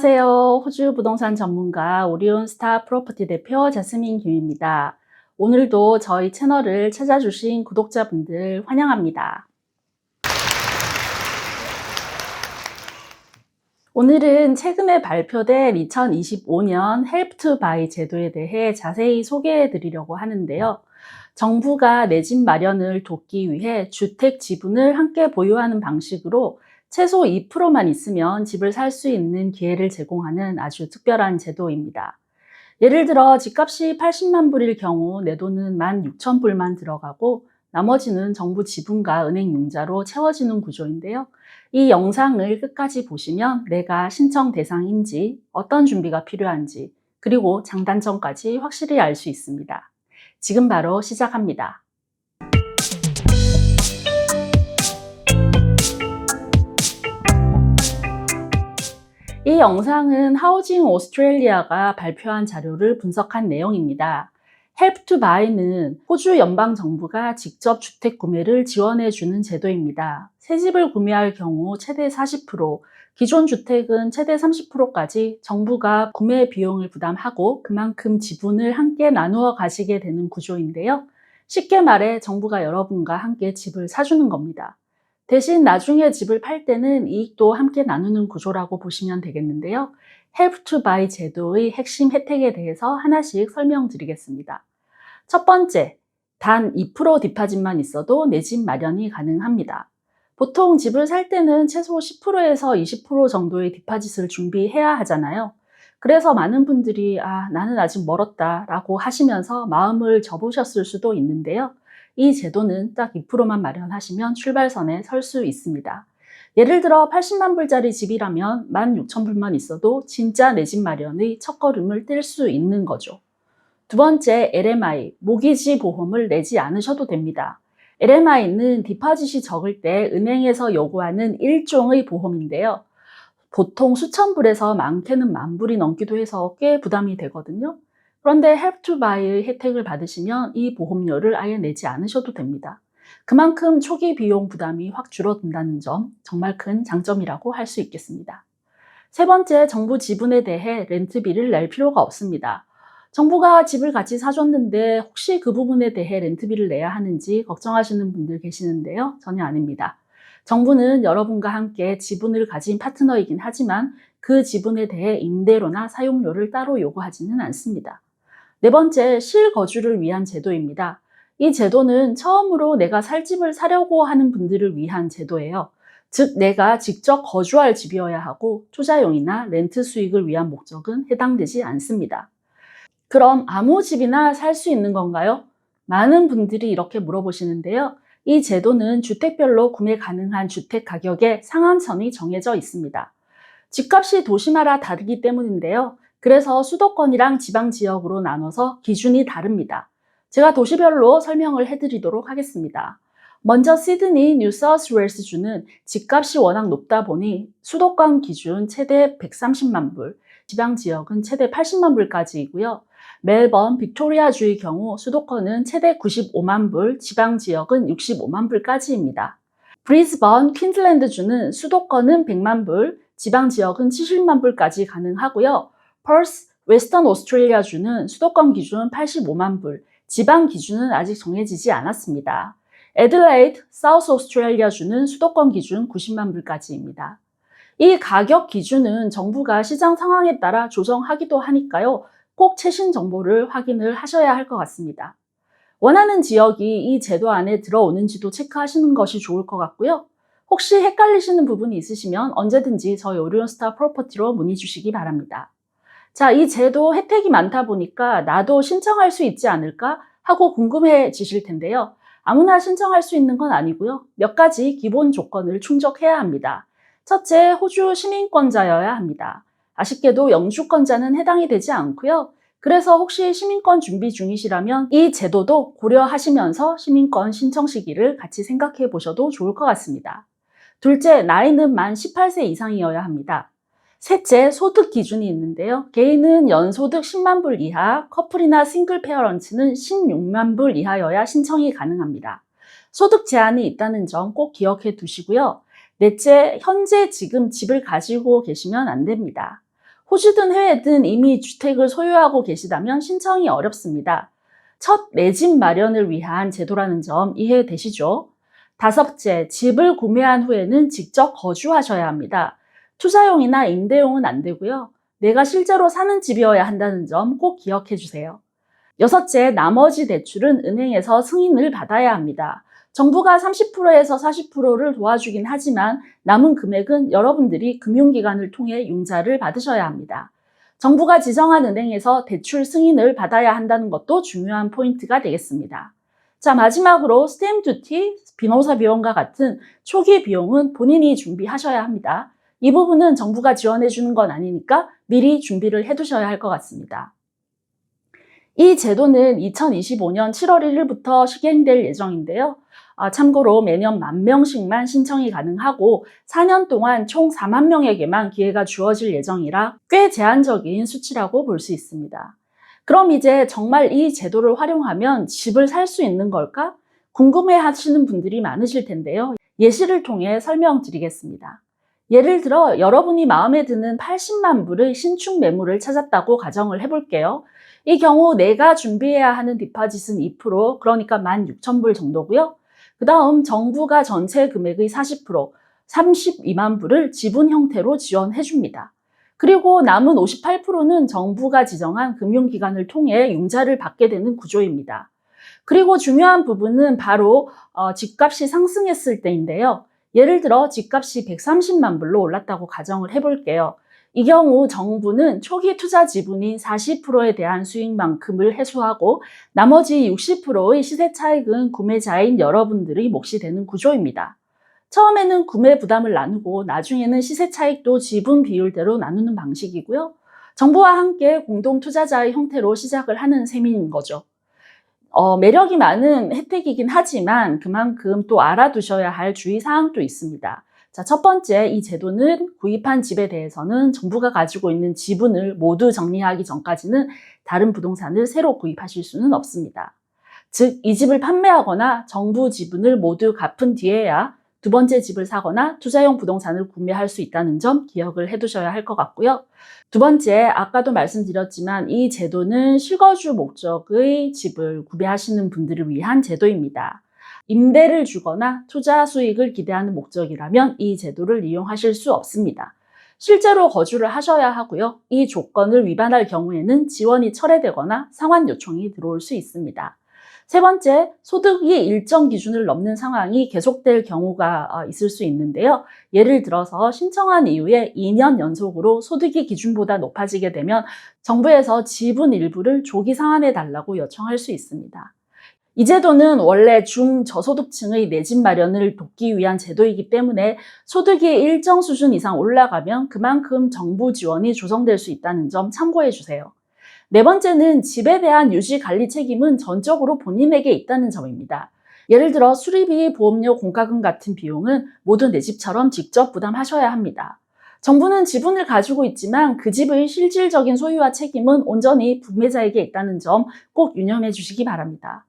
안녕하세요. 호주 부동산 전문가 오리온 스타 프로퍼티 대표 자스민 김입니다. 오늘도 저희 채널을 찾아주신 구독자분들 환영합니다. 오늘은 최근에 발표된 2025년 헬프 투 바이 제도에 대해 자세히 소개해 드리려고 하는데요. 정부가 내 집 마련을 돕기 위해 주택 지분을 함께 보유하는 방식으로 최소 2%만 있으면 집을 살 수 있는 기회를 제공하는 아주 특별한 제도입니다. 예를 들어 집값이 80만 불일 경우 내 돈은 16,000불만 들어가고 나머지는 정부 지분과 은행 융자로 채워지는 구조인데요. 이 영상을 끝까지 보시면 내가 신청 대상인지 어떤 준비가 필요한지 그리고 장단점까지 확실히 알 수 있습니다. 지금 바로 시작합니다. 이 영상은 하우징 오스트레일리아가 발표한 자료를 분석한 내용입니다. 헬프 투 바이는 호주 연방 정부가 직접 주택 구매를 지원해 주는 제도입니다. 새 집을 구매할 경우 최대 40%, 기존 주택은 최대 30%까지 정부가 구매 비용을 부담하고 그만큼 지분을 함께 나누어 가시게 되는 구조인데요. 쉽게 말해 정부가 여러분과 함께 집을 사주는 겁니다. 대신 나중에 집을 팔 때는 이익도 함께 나누는 구조라고 보시면 되겠는데요. 헬프 투 바이 제도의 핵심 혜택에 대해서 하나씩 설명드리겠습니다. 첫 번째, 단 2% 디파짓만 있어도 내 집 마련이 가능합니다. 보통 집을 살 때는 최소 10%에서 20% 정도의 디파짓을 준비해야 하잖아요. 그래서 많은 분들이 아, 나는 아직 멀었다 라고 하시면서 마음을 접으셨을 수도 있는데요. 이 제도는 딱 2%만 마련하시면 출발선에 설 수 있습니다. 예를 들어 80만 불짜리 집이라면 16,000불만 있어도 진짜 내 집 마련의 첫걸음을 뗄 수 있는 거죠. 두 번째, LMI, 모기지 보험을 내지 않으셔도 됩니다. LMI는 디파짓이 적을 때 은행에서 요구하는 일종의 보험인데요. 보통 수천 불에서 많게는 만 불이 넘기도 해서 꽤 부담이 되거든요. 그런데 헬프 투 바이의 혜택을 받으시면 이 보험료를 아예 내지 않으셔도 됩니다. 그만큼 초기 비용 부담이 확 줄어든다는 점 정말 큰 장점이라고 할 수 있겠습니다. 세 번째, 정부 지분에 대해 렌트비를 낼 필요가 없습니다. 정부가 집을 같이 사줬는데 혹시 그 부분에 대해 렌트비를 내야 하는지 걱정하시는 분들 계시는데요. 전혀 아닙니다. 정부는 여러분과 함께 지분을 가진 파트너이긴 하지만 그 지분에 대해 임대료나 사용료를 따로 요구하지는 않습니다. 네 번째, 실거주를 위한 제도입니다. 이 제도는 처음으로 내가 살 집을 사려고 하는 분들을 위한 제도예요. 즉, 내가 직접 거주할 집이어야 하고 투자용이나 렌트 수익을 위한 목적은 해당되지 않습니다. 그럼 아무 집이나 살 수 있는 건가요? 많은 분들이 이렇게 물어보시는데요. 이 제도는 주택별로 구매 가능한 주택 가격의 상한선이 정해져 있습니다. 집값이 도시마다 다르기 때문인데요. 그래서 수도권이랑 지방 지역으로 나눠서 기준이 다릅니다. 제가 도시별로 설명을 해드리도록 하겠습니다. 먼저 시드니, 뉴사우스웨일스 주는 집값이 워낙 높다 보니 수도권 기준 최대 130만 불, 지방 지역은 최대 80만 불까지이고요. 멜번, 빅토리아 주의 경우 수도권은 최대 95만 불, 지방 지역은 65만 불까지입니다. 브리즈번, 퀸즐랜드 주는 수도권은 100만 불, 지방 지역은 70만 불까지 가능하고요. 펄스, 웨스턴 오스트레일리아 주는 수도권 기준 85만 불, 지방 기준은 아직 정해지지 않았습니다. 에들레이드, 사우스 오스트레일리아 주는 수도권 기준 90만 불까지입니다. 이 가격 기준은 정부가 시장 상황에 따라 조정하기도 하니까요. 꼭 최신 정보를 확인을 하셔야 할 것 같습니다. 원하는 지역이 이 제도 안에 들어오는지도 체크하시는 것이 좋을 것 같고요. 혹시 헷갈리시는 부분이 있으시면 언제든지 저희 오리온스타 프로퍼티로 문의 주시기 바랍니다. 자, 이 제도 혜택이 많다 보니까 나도 신청할 수 있지 않을까 하고 궁금해지실 텐데요. 아무나 신청할 수 있는 건 아니고요. 몇 가지 기본 조건을 충족해야 합니다. 첫째, 호주 시민권자여야 합니다. 아쉽게도 영주권자는 해당이 되지 않고요. 그래서 혹시 시민권 준비 중이시라면 이 제도도 고려하시면서 시민권 신청 시기를 같이 생각해 보셔도 좋을 것 같습니다. 둘째, 나이는 만 18세 이상이어야 합니다. 셋째, 소득 기준이 있는데요. 개인은 연소득 10만 불 이하, 커플이나 싱글 페어런츠는 16만 불 이하여야 신청이 가능합니다. 소득 제한이 있다는 점 꼭 기억해 두시고요. 넷째, 현재 지금 집을 가지고 계시면 안 됩니다. 호주든 해외든 이미 주택을 소유하고 계시다면 신청이 어렵습니다. 첫 내 집 마련을 위한 제도라는 점 이해되시죠? 다섯째, 집을 구매한 후에는 직접 거주하셔야 합니다. 투자용이나 임대용은 안 되고요. 내가 실제로 사는 집이어야 한다는 점 꼭 기억해 주세요. 여섯째, 나머지 대출은 은행에서 승인을 받아야 합니다. 정부가 30%에서 40%를 도와주긴 하지만 남은 금액은 여러분들이 금융기관을 통해 융자를 받으셔야 합니다. 정부가 지정한 은행에서 대출 승인을 받아야 한다는 것도 중요한 포인트가 되겠습니다. 자, 마지막으로 스탬 듀티, 변호사 비용과 같은 초기 비용은 본인이 준비하셔야 합니다. 이 부분은 정부가 지원해 주는 건 아니니까 미리 준비를 해 두셔야 할 것 같습니다. 이 제도는 2025년 7월 1일부터 시행될 예정인데요. 아, 참고로 매년 만 명씩만 신청이 가능하고 4년 동안 총 4만 명에게만 기회가 주어질 예정이라 꽤 제한적인 수치라고 볼 수 있습니다. 그럼 이제 정말 이 제도를 활용하면 집을 살 수 있는 걸까? 궁금해 하시는 분들이 많으실 텐데요. 예시를 통해 설명드리겠습니다. 예를 들어 여러분이 마음에 드는 80만 불의 신축 매물을 찾았다고 가정을 해볼게요. 이 경우 내가 준비해야 하는 디파짓은 2%, 그러니까 16,000불 정도고요. 그 다음 정부가 전체 금액의 40%, 32만 불을 지분 형태로 지원해 줍니다. 그리고 남은 58%는 정부가 지정한 금융기관을 통해 융자를 받게 되는 구조입니다. 그리고 중요한 부분은 바로 어, 집값이 상승했을 때인데요. 예를 들어 집값이 130만 불로 올랐다고 가정을 해볼게요. 이 경우 정부는 초기 투자 지분인 40%에 대한 수익만큼을 해소하고 나머지 60%의 시세 차익은 구매자인 여러분들의 몫이 되는 구조입니다. 처음에는 구매 부담을 나누고 나중에는 시세 차익도 지분 비율대로 나누는 방식이고요. 정부와 함께 공동 투자자의 형태로 시작을 하는 셈인 거죠. 어, 매력이 많은 혜택이긴 하지만 그만큼 또 알아두셔야 할 주의사항도 있습니다. 자, 첫 번째, 이 제도는 구입한 집에 대해서는 정부가 가지고 있는 지분을 모두 정리하기 전까지는 다른 부동산을 새로 구입하실 수는 없습니다. 즉, 이 집을 판매하거나 정부 지분을 모두 갚은 뒤에야 두 번째 집을 사거나 투자용 부동산을 구매할 수 있다는 점 기억을 해 두셔야 할 것 같고요. 두 번째, 아까도 말씀드렸지만 이 제도는 실거주 목적의 집을 구매하시는 분들을 위한 제도입니다. 임대를 주거나 투자 수익을 기대하는 목적이라면 이 제도를 이용하실 수 없습니다. 실제로 거주를 하셔야 하고요. 이 조건을 위반할 경우에는 지원이 철회되거나 상환 요청이 들어올 수 있습니다. 세 번째, 소득이 일정 기준을 넘는 상황이 계속될 경우가 어, 있을 수 있는데요. 예를 들어서 신청한 이후에 2년 연속으로 소득이 기준보다 높아지게 되면 정부에서 지분 일부를 조기 상환해 달라고 요청할 수 있습니다. 이 제도는 원래 중저소득층의 내 집 마련을 돕기 위한 제도이기 때문에 소득이 일정 수준 이상 올라가면 그만큼 정부 지원이 조성될 수 있다는 점 참고해 주세요. 네 번째는 집에 대한 유지 관리 책임은 전적으로 본인에게 있다는 점입니다. 예를 들어 수리비, 보험료, 공과금 같은 비용은 모두 내 집처럼 직접 부담하셔야 합니다. 정부는 지분을 가지고 있지만 그 집의 실질적인 소유와 책임은 온전히 구매자에게 있다는 점 꼭 유념해 주시기 바랍니다.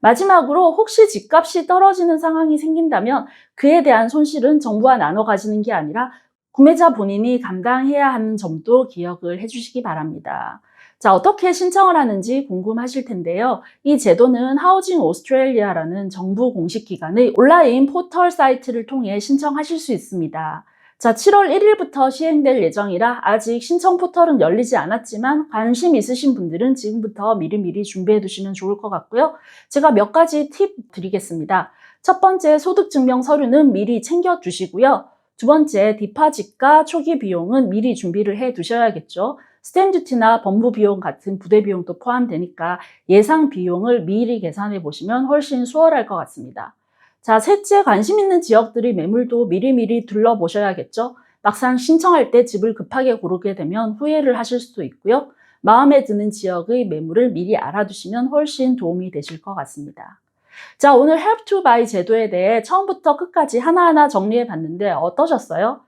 마지막으로 혹시 집값이 떨어지는 상황이 생긴다면 그에 대한 손실은 정부와 나눠 가지는 게 아니라 구매자 본인이 감당해야 하는 점도 기억을 해 주시기 바랍니다. 자, 어떻게 신청을 하는지 궁금하실 텐데요. 이 제도는 하우징 오스트레일리아라는 정부 공식 기관의 온라인 포털 사이트를 통해 신청하실 수 있습니다. 자, 7월 1일부터 시행될 예정이라 아직 신청 포털은 열리지 않았지만 관심 있으신 분들은 지금부터 미리미리 준비해 두시면 좋을 것 같고요. 제가 몇 가지 팁 드리겠습니다. 첫 번째 소득증명 서류는 미리 챙겨 두시고요. 두 번째 디파짓과 초기 비용은 미리 준비를 해 두셔야겠죠. 스탬 듀티나 법무 비용 같은 부대 비용도 포함되니까 예상 비용을 미리 계산해 보시면 훨씬 수월할 것 같습니다. 자, 셋째 관심 있는 지역들의 매물도 미리미리 둘러보셔야겠죠. 막상 신청할 때 집을 급하게 고르게 되면 후회를 하실 수도 있고요. 마음에 드는 지역의 매물을 미리 알아두시면 훨씬 도움이 되실 것 같습니다. 자, 오늘 Help to Buy 제도에 대해 처음부터 끝까지 하나하나 정리해 봤는데 어떠셨어요?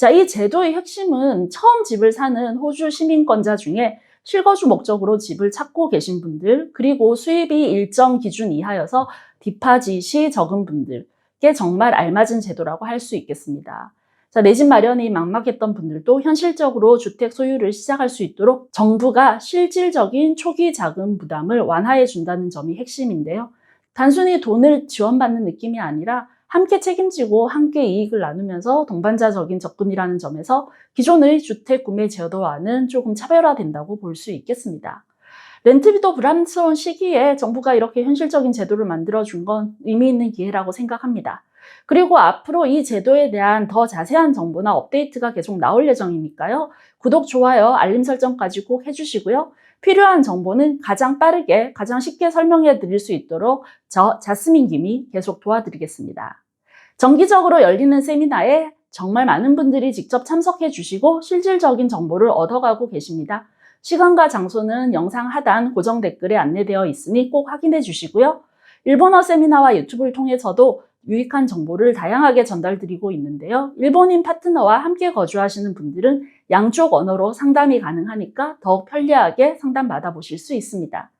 자, 이 제도의 핵심은 처음 집을 사는 호주 시민권자 중에 실거주 목적으로 집을 찾고 계신 분들, 그리고 수입이 일정 기준 이하여서 디파짓이 적은 분들께 정말 알맞은 제도라고 할 수 있겠습니다. 자, 내 집 마련이 막막했던 분들도 현실적으로 주택 소유를 시작할 수 있도록 정부가 실질적인 초기 자금 부담을 완화해 준다는 점이 핵심인데요. 단순히 돈을 지원받는 느낌이 아니라 함께 책임지고 함께 이익을 나누면서 동반자적인 접근이라는 점에서 기존의 주택 구매 제도와는 조금 차별화된다고 볼 수 있겠습니다. 렌트비도 불안스러운 시기에 정부가 이렇게 현실적인 제도를 만들어준 건 의미 있는 기회라고 생각합니다. 그리고 앞으로 이 제도에 대한 더 자세한 정보나 업데이트가 계속 나올 예정이니까요. 구독, 좋아요, 알림 설정까지 꼭 해주시고요. 필요한 정보는 가장 빠르게, 가장 쉽게 설명해 드릴 수 있도록 저 자스민 김이 계속 도와드리겠습니다. 정기적으로 열리는 세미나에 정말 많은 분들이 직접 참석해 주시고 실질적인 정보를 얻어가고 계십니다. 시간과 장소는 영상 하단 고정 댓글에 안내되어 있으니 꼭 확인해 주시고요. 일본어 세미나와 유튜브를 통해서도 유익한 정보를 다양하게 전달드리고 있는데요. 일본인 파트너와 함께 거주하시는 분들은 양쪽 언어로 상담이 가능하니까 더욱 편리하게 상담 받아보실 수 있습니다.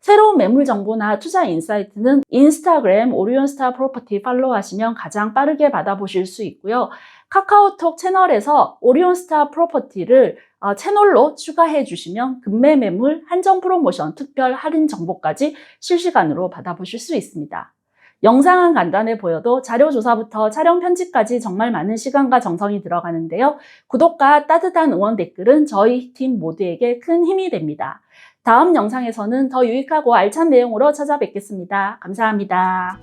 새로운 매물 정보나 투자 인사이트는 인스타그램 오리온스타 프로퍼티 팔로우하시면 가장 빠르게 받아보실 수 있고요. 카카오톡 채널에서 오리온스타 프로퍼티를 어, 채널로 추가해 주시면 급매 매물 한정 프로모션 특별 할인 정보까지 실시간으로 받아보실 수 있습니다. 영상은 간단해 보여도 자료 조사부터 촬영 편집까지 정말 많은 시간과 정성이 들어가는데요. 구독과 따뜻한 응원 댓글은 저희 팀 모두에게 큰 힘이 됩니다. 다음 영상에서는 더 유익하고 알찬 내용으로 찾아뵙겠습니다. 감사합니다.